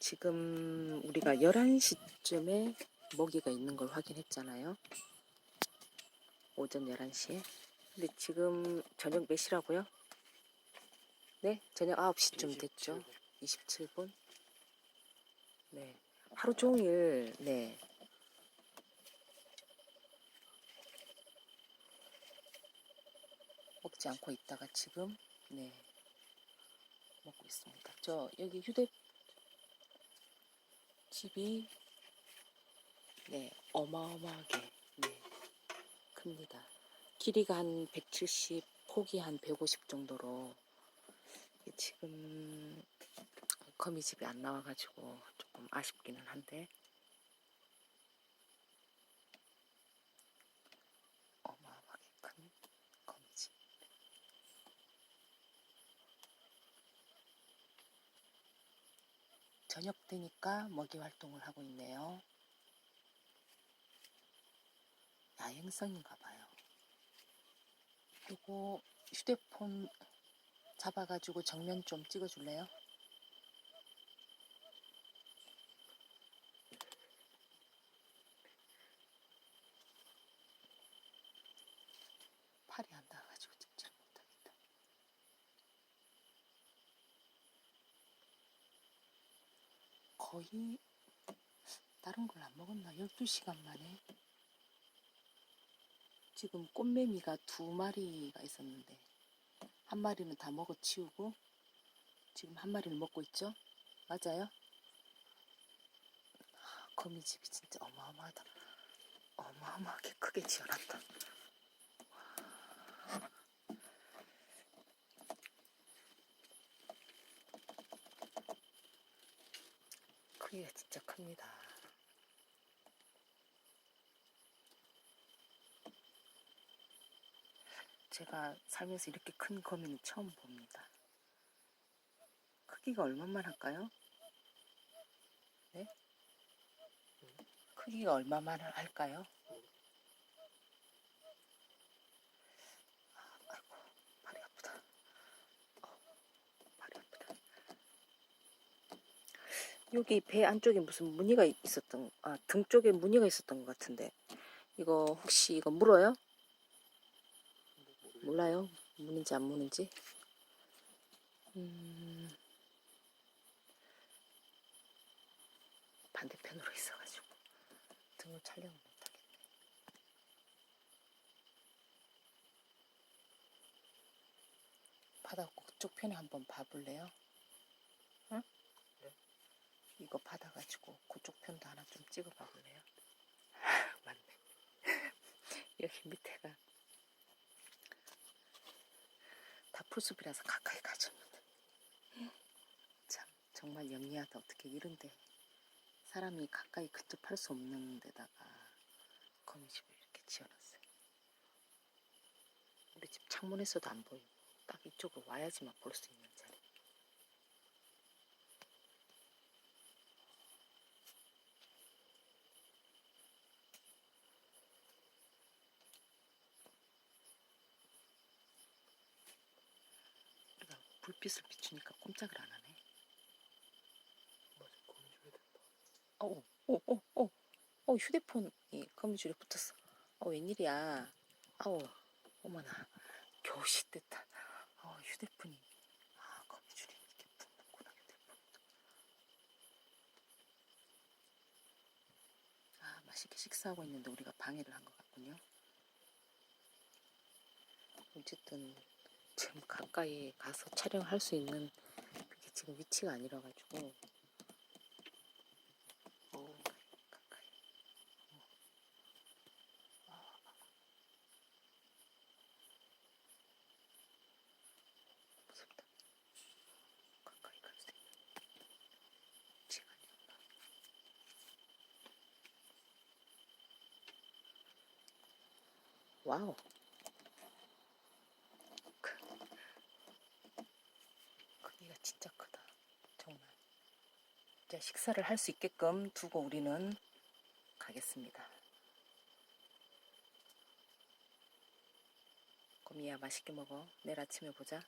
지금 우리가 11시쯤에 먹이가 있는 걸 확인했잖아요. 오전 11시에. 근데 지금 저녁 몇 시라고요? 네? 저녁 9시쯤 됐죠. 27분. 네. 하루 종일, 네. 먹지 않고 있다가 지금, 네. 먹고 있습니다. 저, 여기 휴대, 집이, 네, 어마어마하게, 네. 큽니다. 길이가 한 170, 폭이 한 150 정도로, 지금, 거미집이 안 나와가지고 조금 아쉽기는 한데 어마어마하게 큰 거미집 저녁 되니까 먹이 활동을 하고 있네요. 야행성인가 봐요. 그리고 휴대폰 잡아가지고 정면 좀 찍어줄래요? 안닿아가지고 찍지를 못하겠다. 거의 다른 걸 안 먹었나? 12시간 만에 지금 꽃매미가 두 마리가 있었는데 한 마리는 다 먹어 치우고 지금 한 마리를 먹고 있죠? 맞아요? 거미집이 진짜 어마어마하다. 어마어마하게 크게 지어놨다. 크기가 진짜 큽니다. 제가 살면서 이렇게 큰 거미는 처음 봅니다. 크기가 얼마만 할까요? 네? 크기가 얼마만 할까요? 아, 아이고, 발이 아프다. 어, 발이 아프다. 여기 배 안쪽에 무슨 무늬가 있었던, 아, 등 쪽에 무늬가 있었던 것 같은데. 이거 혹시 이거 물어요? 몰라요. 무는지 안 무는지. 음, 반대편으로 있어가지고 등을 촬영을 못하겠네. 바다 그쪽 편에 한번 봐볼래요? 응? 이거 받아가지고 그쪽 편도 하나 좀 찍어봐 볼래요? 맞네. 여기 밑에가 다 풀숲이라서 가까이 가줍니다. 참 정말 영리하다. 어떻게 이런데 사람이 가까이 근접할 수 없는 데다가 거미집을 이렇게 지어놨어요. 우리 집 창문에서도 안 보이고 딱 이쪽으로 와야지만 볼 수 있는 자 불빛을 비추니까 꼼짝을 안 하네. 어, 어, 어, 어, 어, 휴대폰이 거미줄에 붙었어. 어, 웬일이야. 아우, 어머나. 겨우 씻됐다. 어, 휴대폰이. 아, 거미줄이 이렇게 붙는구나, 휴대폰도. 아, 맛있게 식사하고 있는데 우리가 방해를 한 것 같군요. 어쨌든, 지금 가까이 가서 촬영할 수 있는 그게 지금 위치가 아니라 가지고. 어, 가까이. 어. 가까이. 크. 크기가 진짜 크다. 정말. 이제 식사를 할 수 있게끔 두고 우리는 가겠습니다. 거미야 맛있게 먹어. 내일 아침에 보자.